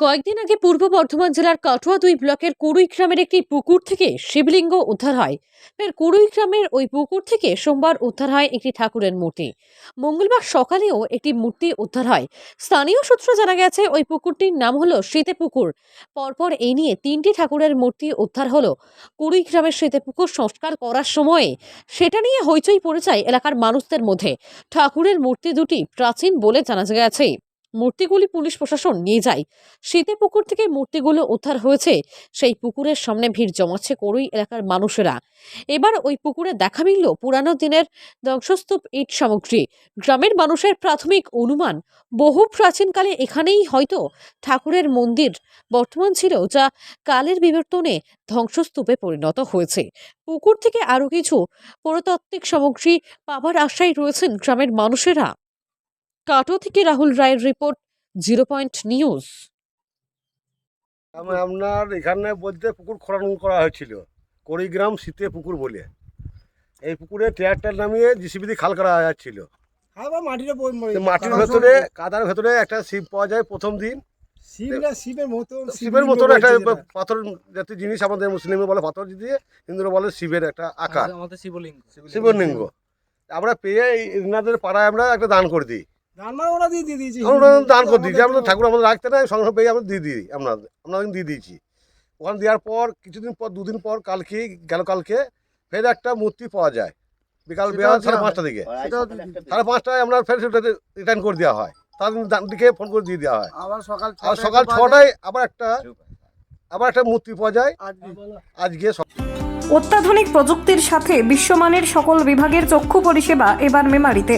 কয়েকদিন আগে পূর্ব বর্ধমান জেলার কাটোয়া দুই ব্লকের কুড়ুই গ্রামের একটি পুকুর থেকে শিবলিঙ্গ উদ্ধার হয়। ফের কুড়ুই গ্রামের ওই পুকুর থেকে সোমবার উদ্ধার হয় একটি ঠাকুরের মূর্তি। মঙ্গলবার সকালেও একটি মূর্তি উদ্ধার হয়। স্থানীয় সূত্রে জানা গেছে, ওই পুকুরটির নাম হলো শীতে পুকুর পরপর এই নিয়ে তিনটি ঠাকুরের মূর্তি উদ্ধার হলো। কুড়ুই গ্রামের শীতে পুকুর সংস্কার করার সময়ে সেটা নিয়ে হইচই পড়ে যায় এলাকার মানুষদের মধ্যে। ঠাকুরের মূর্তি দুটি প্রাচীন বলে জানা গেছে। মূর্তিগুলি পুলিশ প্রশাসন নিয়ে যায়। শীতে পুকুর থেকে মূর্তিগুলো উদ্ধার হয়েছে। সেই পুকুরের সামনে ভিড় জমাচ্ছে করুই এলাকার মানুষেরা। এবার ওই পুকুরে দেখা মিলল পুরানো দিনের ধ্বংসস্তূপ ইট সামগ্রী। গ্রামের মানুষের প্রাথমিক অনুমান, বহু প্রাচীনকালে এখানেই হয়তো ঠাকুরের মন্দির বর্তমান ছিল যা কালের বিবর্তনে ধ্বংসস্তূপে পরিণত হয়েছে। পুকুর থেকে আরও কিছু পুরাতাত্ত্বিক সামগ্রী পাবার আশায় রয়েছেন গ্রামের মানুষেরা। কাটো থেকে রাহুল রায়ের রিপোর্ট জিরো পয়েন্ট নিউজ। আমি আপনার এখানে বলতে পুকুর খনন করা হয়েছিল কড়িগ্রাম শীতে পুকুর বলে। এই পুকুরে ট্র্যাক্টর নামিয়ে জিসিবি দিয়ে খাল করা যাচ্ছিল হ্যাঁ মাটির ভেতরে কাদার ভেতরে একটা শিব পাওয়া যায় প্রথম দিন। শিবরা শিবের মতো শিবের মতন একটা পাথর জাতীয় জিনিস আমাদের মুসলিমে বলে পাথর দিয়ে হিন্দুরা বলে শিবের একটা আকার। আমাদের শিবলিঙ্গ। শিবলিঙ্গ। আমরা পেয়ে এই এনাদের পাড়ায় আমরা একটা দান করে দিই। দিয়েছে। আমরা দান করে দিই যে আমরা ঠাকুর আমাদের রাখতে না সঙ্গে সঙ্গে পেয়ে আমরা দিয়ে দিই আমরা আমরা দিয়ে দিয়েছি। ওখানে দেওয়ার পর কিছুদিন পর দুদিন পর কালকে গেল কালকে ফের একটা মূর্তি পাওয়া যায়। বিকাল বেলা সাড়ে পাঁচটা দিকে। সাড়ে পাঁচটায় আমরা ফের সেটা রিটার্ন করে দেওয়া হয়। তার দিকে ফোন করে দিয়ে দেওয়া হয়। আবার সকাল আর সকাল ছটায় আবার একটা আবার একটা মূর্তি পাওয়া যায়। আজকে অত্যাধুনিক প্রযুক্তির সাথে বিশ্বমানের সকল বিভাগের চক্ষু পরিষেবা এবার মেমারিতে।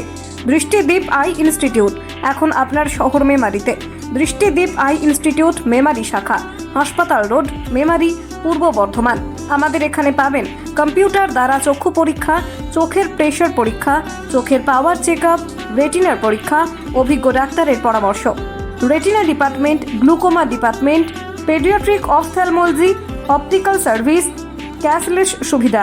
দৃষ্টিদ্বীপ আই ইনস্টিটিউট, এখন আপনার শহর মেমারিতে। দৃষ্টিদ্বীপ আই ইনস্টিটিউট, মেমারি শাখা, হাসপাতাল রোড, মেমারি, পূর্ব বর্ধমান। আমাদের এখানে পাবেন কম্পিউটার দ্বারা চক্ষু পরীক্ষা, চোখের প্রেশার পরীক্ষা, চোখের পাওয়ার চেক আপ রেটিনার পরীক্ষা, অভিজ্ঞ ডাক্তারের পরামর্শ। Retina department, glaucoma department, paediatric ophthalmology, optical service, cashless সুবিধা।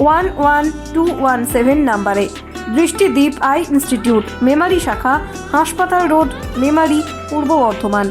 one one two one seven নাম্বারে। দৃষ্টিদ্বীপ আই ইনস্টিটিউট, মেমারি শাখা, হাসপাতাল রোড, মেমারি, পূর্ব বর্ধমান।